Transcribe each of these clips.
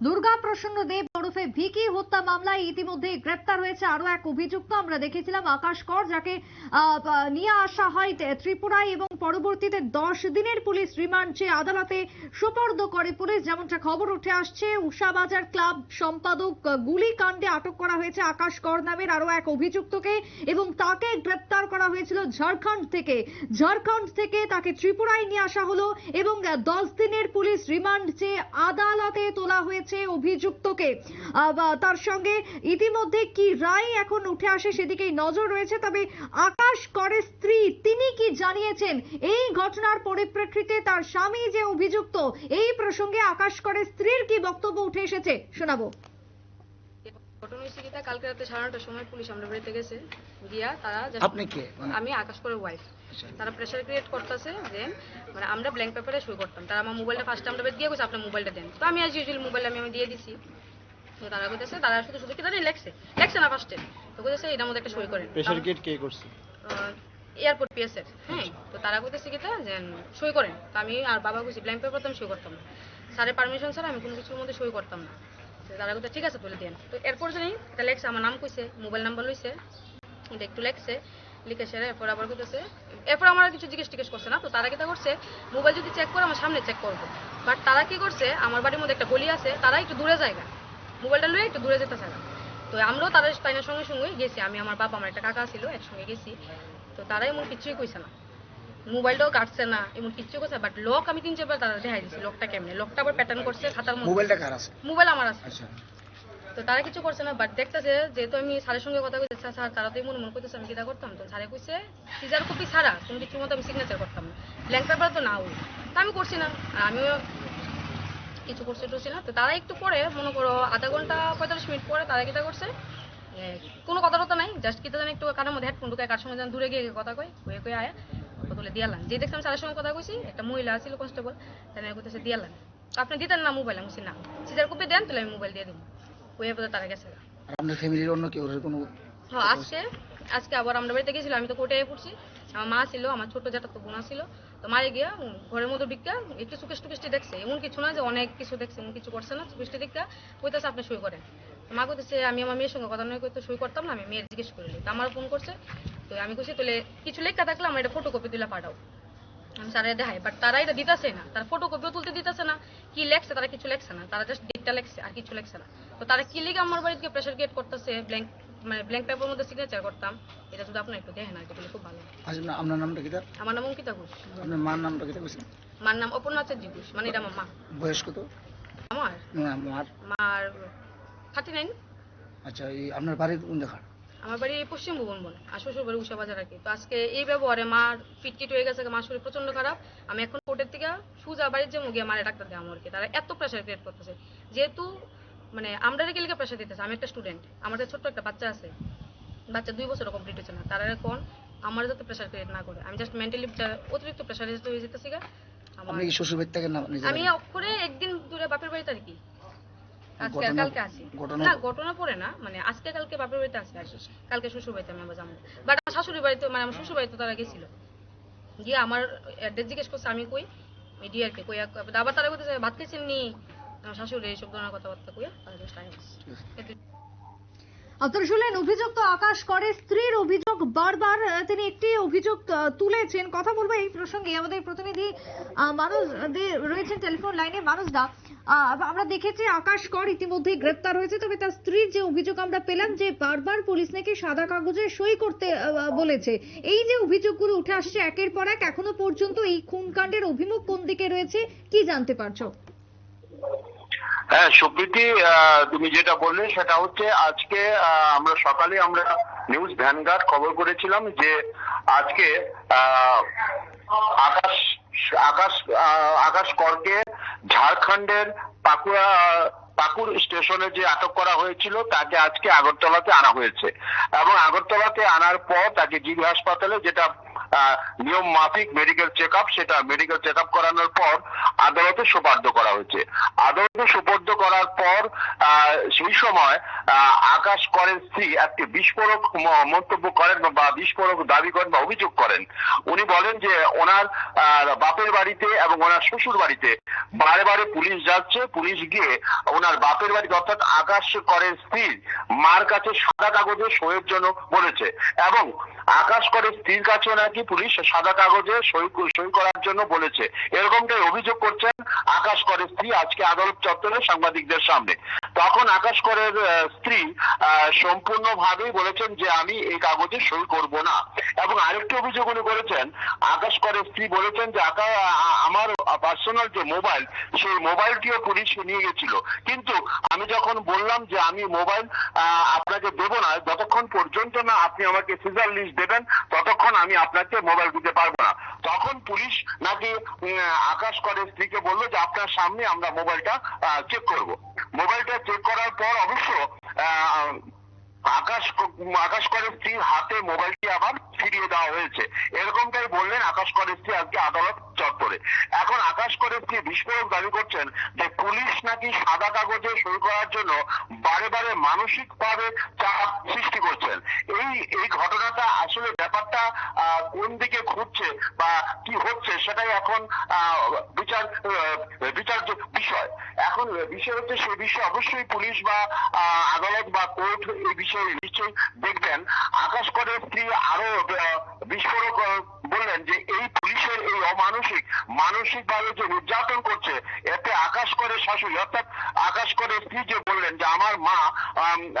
দুর্গা প্রসন্ন দেব ওরফে ভিকি হত্যা মামলায় ইতিমধ্যে গ্রেপ্তার হয়েছে আরও এক অভিযুক্ত। আমরা দেখেছিলাম আকাশ কর যাকে নিয়ে আসা হয় ত্রিপুরায় এবং পরবর্তীতে দশ দিনের পুলিশ রিমান্ড চেয়ে আদালতে সোপর্দ করে পুলিশ। যেমনটা খবর উঠে আসছে উষাবাজার ক্লাব সম্পাদক আহ, গুলিকাণ্ডে আটক করা হয়েছে আকাশ কর নামের আরও এক অভিযুক্তকে এবং তাকে গ্রেপ্তার করা হয়েছিল ঝাড়খণ্ড থেকে। ঝাড়খণ্ড থেকে তাকে ত্রিপুরায় নিয়ে আসা হলো এবং দশ দিনের পুলিশ রিমান্ড চেয়ে আদালতে তোলা হয়েছে অভিযুক্তকে। আহ, বা তার সঙ্গে ইতিমধ্যে কি রায় এখন উঠে আসে সেদিকেই নজর রয়েছে তবে আকাশ করের স্ত্রী তিনি কি জানিয়েছেন? এই ঘটনার পরিপ্রেক্ষিতে তার স্বামী যে অভিযুক্ত এই প্রসঙ্গে আকাশ করে স্ত্রীর কি বক্তব্য উঠে এসেছে? শোনাবো। ঘটনা হয়েছে কি কালকে রাতে সাড়ে নটার সময় পুলিশ আমরা বাড়িতে গেছে। গিয়া তারা আপনি কে? মানে আমি আকাশ করে ওয়াইফ। তারা প্রেশার ক্রিয়েট করতেছে যে মানে আমরা ব্ল্যাঙ্ক পেপারে সই করতাম। তারা আমার মোবাইলটা ফার্স্ট আমরা দিয়ে গেছে আপনার মোবাইলটা দেন। তো আমি আজ ইউজুয়ালি মোবাইল আমি আমি দিয়ে দিছি। তো তারা বলতেছে তারা শুধু শুধু কি তারা লেখছে। লেখছে না ফার্স্টে তো বলতেছে এটার মধ্যে একটা সই করেন। প্রেশার গেট কে করছে? এয়ারপোর্ট পিএসএর হ্যাঁ? তো তারা কইতেছে কি তা যে সই করেন। তো আমি আর বাবা কইছি ব্ল্যাঙ্ক পেপার তো আমি সই করতাম না। স্যারের পারমিশন ছাড়া আমি কোনো কিছুর মধ্যে সই করতাম না। তারা কইতে ঠিক আছে তুলে দেন। তো এরপর জানি এটা লেখছে আমার নাম কইছে মোবাইল নাম্বার লইছে। এটা একটু লেখছে। লিখে সেরে এরপর আবার কইতেছে এরপর আমার কিছু জিজ্ঞেস টিজ্ঞেস করছে না তো তারা কিটা করছে মোবাইল যদি চেক করে আমার সামনে চেক করব। বাট তারা কি করছে আমার বাড়ির মধ্যে একটা গলি আছে তারা একটু দূরে জায়গা। মোবাইলটা লয়ে একটু দূরে যেতে চায় না। তো আমরাও তাদের তাইনের সঙ্গে সঙ্গে গেছি আমি আমার বাবা আমার একটা কাকা ছিল একসঙ্গে গেছি। তো তারা এমন কিছুই কইছে না। মোবাইলটাও কাটছে না এমন কিচ্ছু করছে বাট লক আমি তিন চারবার তারা দেখাই দিছি লকটা কেমনে? লকটা আবার প্যাটার্ন করছে খাতার মধ্যে। মোবাইলটা কার আছে? মোবাইল আমার আছে। আচ্ছা। তো তারা কিছু করছে না বাট দেখতেছে যেহেতু আমি স্যারের সঙ্গে কথা কইছি স্যার তারা তো মনে মনে করতেছে, আমি কিটা করতাম? তো স্যারে কইছে সিজার কপি ছাড়া কোনো কিছুর মতো আমি সিগনেচার করতাম। না ব্ল্যাঙ্ক পেপার তো না তা আমি করছি না, আর আমিও কিছু করছে টুছি না। তো তারা একটু পরে, মনে করো, আধা ঘণ্টা পঁয়তাল্লিশ মিনিট পরে তারা কিটা করছে কোনো কথা টথা নাই জাস্ট কিটা জানি একটু কানের মধ্যে হেডফোন ঢুকে কার সঙ্গে যেন দূরে গিয়ে কথা কয়ে কয়ে আয়া বলে দিয়ালাম যে দেখলাম স্যারের সঙ্গে কথা কইছি, একটা মহিলা ছিল কনস্টেবল তাই কইতেছে দিয়ালাম আপনি দিতেন না মোবাইল আমি না। সিজার কপি দেন, তাহলে আমি মোবাইল দিয়ে দেবো। ওই পরে তারা গেছে। গা। আর আপনার ফ্যামিলির অন্য কেউ এর কোনো হ্যাঁ আজকে আজকে আবার আমরা বাড়িতে গেছিলাম আমি তো পড়ছি। আমার মা ছিল আমার ছোট যেটা তো বোনা ছিল। তো মারে গিয়া ঘরের মধ্যে একটু সুকেশ টুকেশটি দেখছে। এমন কিছু না যে অনেক কিছু দেখছে এমন কিছু করছে না। সুকেশটি দেখা কইতেছে আপনি সই করেন। মা কইতেছে আমি আমার মেয়ের সঙ্গে কথা নয় কইতে সই করতাম না আমি মেয়ের জিজ্ঞেস করিলি তো আমার ফোন করছে। তো আমি কইছি তাহলে কিছু লেখা থাকলে আমার এটা ফটোকপি তুলে পাঠাও। আমি স্যারে দেখাই বাট তারা এটা দিতেছে না। তারা ফটোকপিও তুলতে দিতেছে না। কি লেখছে তারা কিছু লেখছে না। তারা জাস্ট ডেটটা লেখছে আর কিছু লেখছে না। তো তারা কি লিখে আমার বাড়িতে প্রেশার গেট করতেছে? ব্ল্যাঙ্ক মানে ব্ল্যাঙ্ক পেপার মধ্যে সিগনেচার করতাম। এটা যদি আপনার একটু দেখেন আর কি খুব ভালো। আচ্ছা আপনার নামটা কি আমার নাম অঙ্কিতা ঘোষ। আপনার মার নামটা কি বলছেন? মার নাম অপর্ণা চার্য ঘোষ। মানে এটা আমার মা। বয়স কত? আমার? না মার। মার থার্টি নাইন। আচ্ছা এই আপনার বাড়ির কোন জায়গা আমার বাড়ি পশ্চিম ভুবন বলে আর শ্বশুর বাড়ি উষা বাজার আর কি। তো আজকে এই ব্যবহারে মার ফিটকিট হয়ে গেছে মার শরীর প্রচণ্ড খারাপ। আমি এখন কোর্টের থেকে সুজা বাড়ির যে মুগিয়ে মারে ডাক্তার দেওয়া আর কি তারা এত প্রেশার ক্রিয়েট করতেছে। যেহেতু মানে আমরা লিখে প্রেশার দিতেছে আমি একটা স্টুডেন্ট আমাদের ছোট্ট একটা বাচ্চা আছে। বাচ্চা দুই বছর কমপ্লিট হচ্ছে না তারা এখন আমার যাতে প্রেশার ক্রিয়েট না করে। আমি জাস্ট মেন্টালি অতিরিক্ত প্রেশার হয়ে যেতেছি গা আমার শ্বশুর বাড়ি থেকে আমি অক্ষরে একদিন দূরে বাপের বাড়িতে আর কি। আজকে কালকে আসি। না ঘটনা পড়ে না মানে আজকে কালকে বাপের বাড়িতে আসি আর কালকে শ্বশুর বাড়িতে আমি আবার যাব। বাট আমার শাশুড়ি বাড়িতে মানে আমার শ্বশুর বাড়িতে তারা গেছিল। গিয়ে আমার অ্যাড্রেস জিজ্ঞেস করছে আমি কই? মিডিয়া আর কি কই আবার তারা ভাত খেয়েছেন নি আমার শাশুড়ি এইসব ধরনের কথাবার্তা কইয়া তারা শুনলেন অভিযুক্ত আকাশ করে স্ত্রীর অভিযোগ বারবার তিনি একটি অভিযোগ তুলেছেন। কথা বলব এই প্রসঙ্গে। আমাদের প্রতিনিধি মানুষ রয়েছেন টেলিফোন লাইনে। মানুষ দা আহ, আমরা দেখেছি আকাশ কর ইতিমধ্যেই গ্রেপ্তার হয়েছে তবে তার স্ত্রীর যে অভিযোগ আমরা পেলাম যে বারবার পুলিশ নাকি সাদা কাগজে সই করতে বলেছে। এই যে অভিযোগগুলো উঠে আসছে একের পর এক এখনও পর্যন্ত এই খুনকাণ্ডের অভিমুখ কোন দিকে রয়েছে কি জানতে পারছ? হ্যাঁ সুপ্রীতি তুমি যেটা বললে সেটা হচ্ছে আজকে আমরা সকালে আমরা নিউজ ভ্যানগার্ড খবর করেছিলাম যে আজকে আকাশ আকাশ আকাশ করকে ঝাড়খণ্ডের পাকুড়া পাকুড় স্টেশনে যে আটক করা হয়েছিল তাকে আজকে আগরতলাতে আনা হয়েছে। এবং আগরতলাতে আনার পর তাকে জিবি হাসপাতালে যেটা নিয়ম মাফিক মেডিকেল চেক সেটা মেডিকেল চেক করানোর পর আদালতে সোপার্দ করা হয়েছে। আদালতে সোপর্দ করার পর সেই সময় আকাশ করেন স্ত্রী, একটি বিস্ফোরক মন্তব্য করেন বা বিস্ফোরক দাবি করেন বা অভিযোগ করেন। উনি বলেন যে ওনার বাপের বাড়িতে এবং ওনার শ্বশুর বাড়িতে বারে বারে পুলিশ যাচ্ছে, পুলিশ গিয়ে ওনার বাপের বাড়িতে, অর্থাৎ আকাশ করের স্ত্রীর মার কাছে সাদা কাগজে সইয়ের জন্য বলেছে। এবং আকাশ করের স্ত্রীর কাছেও নাকি পুলিশ সাদা কাগজে সই করার জন্য বলেছে? এরকমটাই অভিযোগ করছেন আকাশ করের স্ত্রী, আজকে আদালত চত্বরে সাংবাদিকদের সামনে। তখন আকাশ করের স্ত্রী সম্পূর্ণভাবেই বলেছেন যে আমি এই কাগজে সই করব না। এবং আরেকটি অভিযোগ উনি করেছেন, আকাশ করের স্ত্রী বলেছেন যে আকা আমার পার্সোনাল যে মোবাইল সেই মোবাইলটিও পুলিশ নিয়ে গেছিল। কিন্তু আমি যখন বললাম যে আমি মোবাইল আপনাকে দেবো না, যতক্ষণ পর্যন্ত না আপনি আমাকে সিজার লিস্ট দেবেন, ততক্ষণ আমি আপনাকে মোবাইল দিতে পারব না। তখন পুলিশ নাকি আকাশ করে স্ত্রীকে বলল যে, আপনার সামনে আমরা মোবাইলটা চেক করব। মোবাইলটা চেক করার পর অবশ্য আকাশ আকাশ করের স্ত্রীর হাতে মোবাইলটি আবার ফিরিয়ে দেওয়া হয়েছে। এরকমটাই বললেন আকাশ করের স্ত্রী আজকে আদালত চত্বরে এখন আকাশ করের স্ত্রী বিস্ফোরক দাবি করছেন যে পুলিশ নাকি সাদা কাগজে সই করার জন্য বারে বারে মানসিক ভাবে চাপ সৃষ্টি করছেন? এই এই ঘটনাটা আসলে ব্যাপারটা কোন দিকে ঘুরছে বা কি হচ্ছে সেটাই এখন বিচার বিচার্য বিষয়। এখন বিষয় হচ্ছে সে বিষয়ে অবশ্যই পুলিশ বা আদালত বা কোর্ট এই বিষয়ে নিশ্চয়ই দেখবেন। আকাশ করের স্ত্রী আরও বিস্ফোরক বললেন যে এই পুলিশের এই অমানসিক, মানসিক ভাবে যে নির্যাতন করছে, এতে আকাশ করে শাশুড়ি, অর্থাৎ আকাশ করে স্ত্রী যে বললেন যে আমার মা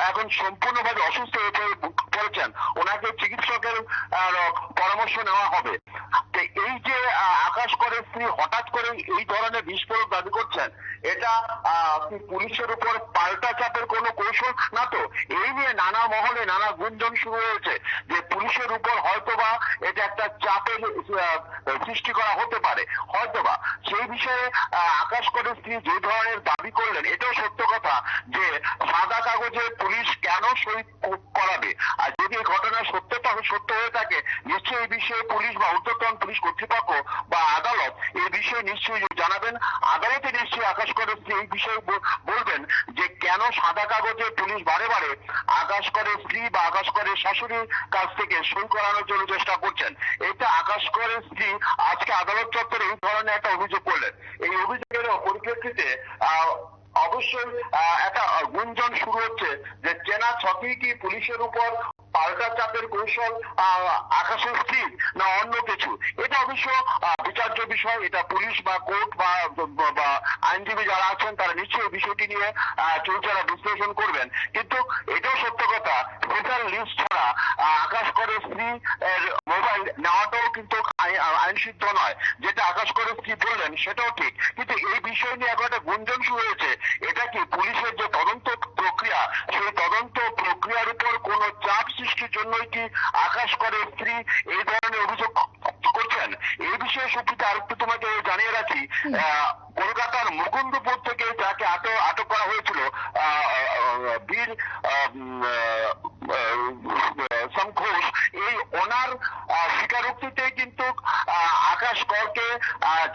এখন সম্পূর্ণভাবে অসুস্থ হয়ে পড়ে- পড়েছেন, ওনাকে চিকিৎসকের পরামর্শ নেওয়া হবে। এই যে আকাশ করে স্ত্রী হঠাৎ করে এই ধরনের বিস্ফোরক দাবি করছেন, এটা পুলিশের উপর পাল্টা চাপের কোনো কৌশল? না তো, এই নিয়ে নানা মহলে নানা গুঞ্জন শুরু হয়েছে যে পুলিশের উপর হয়তোবা একটা চাপের আহ, সৃষ্টি করা হতে পারে। হয়তোবা সেই বিষয়ে আহ, আকাশ করে স্ত্রী যে ধরনের দাবি করলেন এটাও সত্য কথা যে সাদা কাগজে পুলিশ কেন সই করাবে? আর যদি এই ঘটনার সত্যতা সত্য হয়ে থাকে নিশ্চয়ই এই বিষয়ে পুলিশ বা উদ্যোতন পুলিশ কর্তৃপক্ষ বা আদালত এই বিষয়ে নিশ্চয়ই জানাবেন। আদালতে নিশ্চয়ই আকাশ স্ত্রী এই বিষয়ে বলবেন যে কেন সাদা কাগজে পুলিশ বারে বারে আকাশ করে স্ত্রী বা আকাশ করে শাশুড়ির কাছ থেকে সই করানোর জন্য চেষ্টা করছেন। এটা আকাশ করে স্ত্রী আজকে আদালত চত্বরে এই ধরনের একটা অভিযোগ করলেন। এই অভিযোগের পরিপ্রেক্ষিতে অবশ্যই একটা গুঞ্জন শুরু হচ্ছে যে চেনা ছকেই কি পুলিশের উপর পাল্টা চাপের কৌশল আকাশের স্থির না অন্য কিছু? এটা অবশ্য বিচার্য বিষয়, এটা পুলিশ বা কোর্ট বা আইনজীবী যারা আছেন, তারা নিশ্চয়ই বিষয়টি নিয়ে চৌচারা বিশ্লেষণ করবেন। কিন্তু এটাও সত্য কথা ভোটার লিস্ট ছাড়া আকাশ করে স্ত্রী মোবাইল নেওয়াটাও কিন্তু আই- আইন সিদ্ধ নয় যেটা আকাশ করে কি বললেন সেটাও ঠিক। কিন্তু এই বিষয় নিয়ে এখন একটা গুঞ্জন শুরু হয়েছে। এটা কি পুলিশের যে তদন্ত প্রক্রিয়া সেই তদন্ত প্রক্রিয়ার উপর কোন চাপ সৃষ্টির জন্যই কি আকাশ করে স্ত্রী এই ধরনের অভিযোগ করছেন? এই বিষয়ে সুপ্রিতা আরেকটু তোমাকে জানিয়ে রাখি আহ, কলকাতার মুকুন্দপুর থেকে যাকে আটক আটক করা হয়েছিল বীর আহ, উম, আহ, সম ঘোষ এই ওনার স্বীকারোক্তিতে কিন্তু আকাশ করকে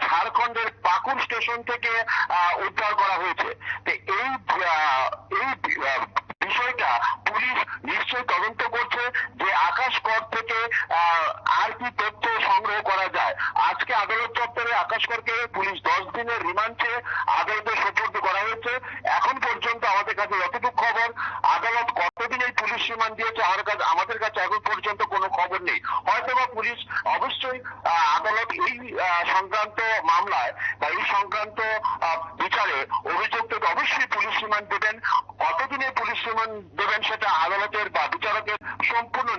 ঝাড়খণ্ডের পাকুড় স্টেশন থেকে উদ্ধার করা হয়েছে। এই এই বিষয়টা পুলিশ নিশ্চয়ই তদন্ত করছে যে আকাশ কর থেকে আর কি তথ্য সংগ্রহ করা যায়। আজকে আদালত চত্বরে আকাশ করকে পুলিশ দশ দিনের রিমান্ড চেয়ে আদালতে সোপর্দ করা হয়েছে এখন পর্যন্ত আমাদের কাছে যতটুকু খবর আদালত রিমান্ড দিয়েছে কাছে আমাদের কাছে এখন পর্যন্ত কোনো খবর নেই। হয়তোবা পুলিশ অবশ্যই আদালত এই সংক্রান্ত মামলায় বা এই সংক্রান্ত বিচারে অভিযুক্তকে অবশ্যই পুলিশ রিমান্ড দেবেন। কতদিনে পুলিশ রিমান্ড দেবেন সেটা আদালতের বা বিচারকের সম্পূর্ণ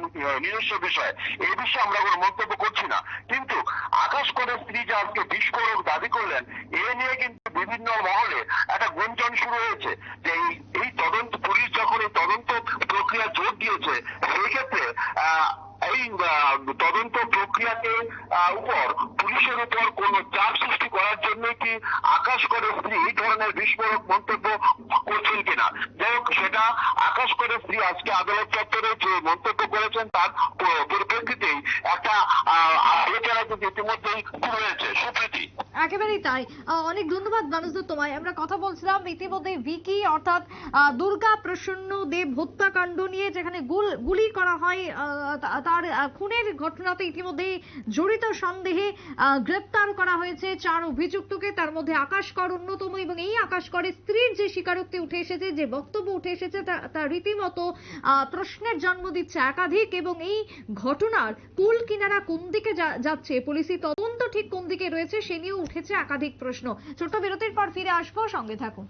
নিজস্ব বিষয়। এই বিষয়ে আমরা কোনো মন্তব্য করছি না। কিন্তু আকাশ করে স্ত্রী যে আজকে বিস্ফোরক দাবি করলেন, এ নিয়ে কিন্তু বিভিন্ন মহলে একটা গুঞ্জন শুরু হয়েছে যে এই তদন্ত পুলিশ যখন এই তদন্ত প্রক্রিয়া জোর দিয়েছে সেই ক্ষেত্রে আহ, এই তদন্ত প্রক্রিয়াকে উপর পুলিশের উপর কোন চাপ সৃষ্টি করার জন্য কি আকাশ করে স্ত্রী এই ধরনের বিস্ফোরক মন্তব্য করছেন কিনা? যাই হোক সেটা আকাশ করে স্ত্রী আজকে আদালত চত্বরে যে মন্তব্য করেছেন তার পরিপ্রেক্ষিতেই একটা আলোচনা কিন্তু ইতিমধ্যেই শুরু হয়েছে। সুপ্রীতি। একেবারেই তাই। অনেক ধন্যবাদ মানুষদের তোমায়। আমরা কথা বলছিলাম ইতিমধ্যে ভিকি, অর্থাৎ দুর্গা প্রসন্ন দেব হত্যাকাণ্ড নিয়ে, যেখানে গুল করা হয় তার খুনের ঘটনাতে ইতিমধ্যে জড়িত সন্দেহে গ্রেপ্তার করা হয়েছে চার অভিযুক্তকে। তার মধ্যে আকাশ কর অন্যতম এবং এই আকাশ করে স্ত্রীর যে স্বীকারোক্তি উঠে এসেছে, যে বক্তব্য উঠে এসেছে, তা রীতিমতো প্রশ্নের জন্ম দিচ্ছে একাধিক এবং এই ঘটনার কুল কিনারা কোন দিকে যাচ্ছে? পুলিশি তদন্ত ঠিক কোন দিকে রয়েছে, সে নিয়েও উঠেছে একাধিক প্রশ্ন। ছোট্ট বিরতির পর ফিরে আসব সঙ্গে থাকুন।